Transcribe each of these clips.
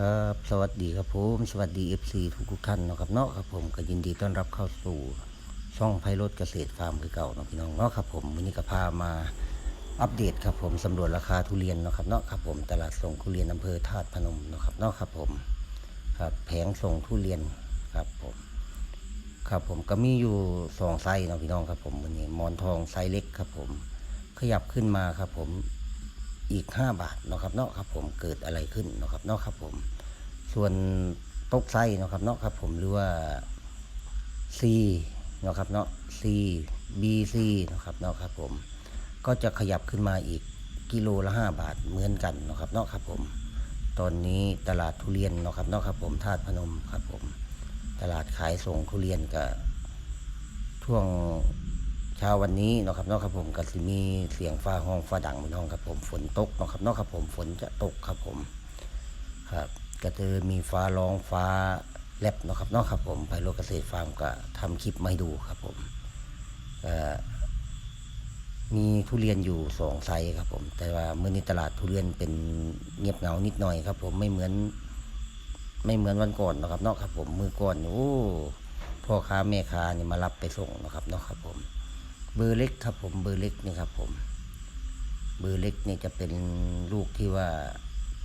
ครับสวัสดีครับผมสวัสดี FC ทุกทุกท่านนะครับเนาะครับผมก็ยินดีต้อนรับเข้าสู่ช่องไพโรถเกษตรฟาร์มคือเก่าเนาะพี่น้องเนาะครับผมวันนี้ก็พามาอัปเดตครับผมสำรวจราคาทุเรียนเนาะครับเนาะครับผมตลาดส่งทุเรียนอำเภอธาตุพนมเนาะครับเนาะครับผมครับแผงส่งทุเรียนครับผมครับผมก็มีอยู่สองไซส์เนาะพี่น้องครับผมวันนี้มอนทองไซส์เล็กครับผมขยับขึ้นมาครับผม อีก 5 บาทเนาะครับเนาะครับผมเกิดอะไรขึ้นเนาะครับเนาะครับผม ส่วนตกไส้เนาะครับเนาะครับผมหรือว่า C เนาะครับเนาะ C B C เนาะครับเนาะครับผมก็จะขยับขึ้นมาอีกกิโลละ 5 บาทเหมือนกันเนาะครับเนาะครับผมตอนนี้ตลาดทุเรียนเนาะครับเนาะครับผมธาตุพนมครับผม ตลาดขายส่งทุเรียนกับช่วง เช้าวันนี้นะครับเนาะครับผมก็สิมีเสียงฟ้าห้องฟ้าดังพี่น้องครับผมฝนตกนะครับเนาะครับผมฝนจะตกครับผมครับก็จะมีฟ้าร้องฟ้าแลบนะครับเนาะครับผมไพโรจน์เกษตรฟาร์มก็ทำคลิปมาให้ดูครับผมมีทุเรียนอยู่สองไซส์ครับผม แต่ว่าเมื่อนี้ตลาดทุเรียนเป็นเงียบเหงานิดหน่อยครับ ผมไม่เหมือน ไม่เหมือนวันก่อนนะครับเนาะครับ ผมมือก่อนโอ้พ่อค้าแม่ค้านี่มารับไปส่งนะครับเนาะครับผม เบอร์เล็กครับผมเบอร์เล็กนี่ครับผมเบอร์เล็กนี่จะเป็นลูกที่ว่า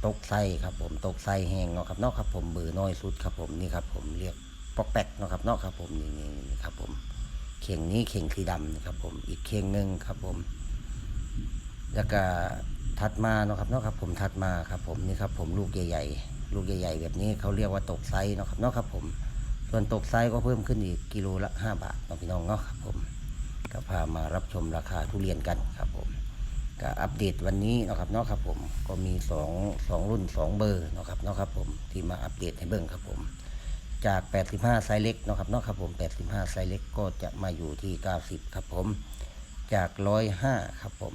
ตกไส้ครับผมตกไส้แห้งเนาะครับเนาะครับผมเบอร์น้อยสุดครับผมนี่ครับผมเรียกปอกแป๊กเนาะครับเนาะครับผมนี่นี่นี่ครับผมเข่งนี้เข่งสีดำนะครับผมอีกเข่งหนึ่งครับผม แล้วก็ถัดมาเนาะครับเนาะครับผมถัดมาครับผมนี่ครับผมลูกใหญ่ๆลูกใหญ่ ๆ แบบนี้เขาเรียกว่าตกไซส์เนาะครับเนาะครับผม ส่วนตกไซส์ก็เพิ่มขึ้นอีกกิโลละห้าบาทเนาะพี่น้องเนาะครับผม ก็พามารับชมราคาทุเรียนกันครับผมก็อัปเดตวันนี้นะครับเนาะครับผมก็มีสองสองรุ่นสองเบอร์นะครับเนาะครับผมที่มาอัปเดตให้เบิ่งครับผม จาก 85 ไซส์เล็กนะครับเนาะครับผม 85 ไซส์เล็กก็จะมาอยู่ที่ 90 ครับผม จาก 105 ครับผม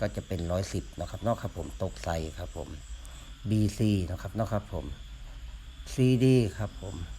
ก็จะเป็น 110นะครับเนาะครับผมตกไซส์ครับผม BC นะครับเนาะครับผม CD ครับผม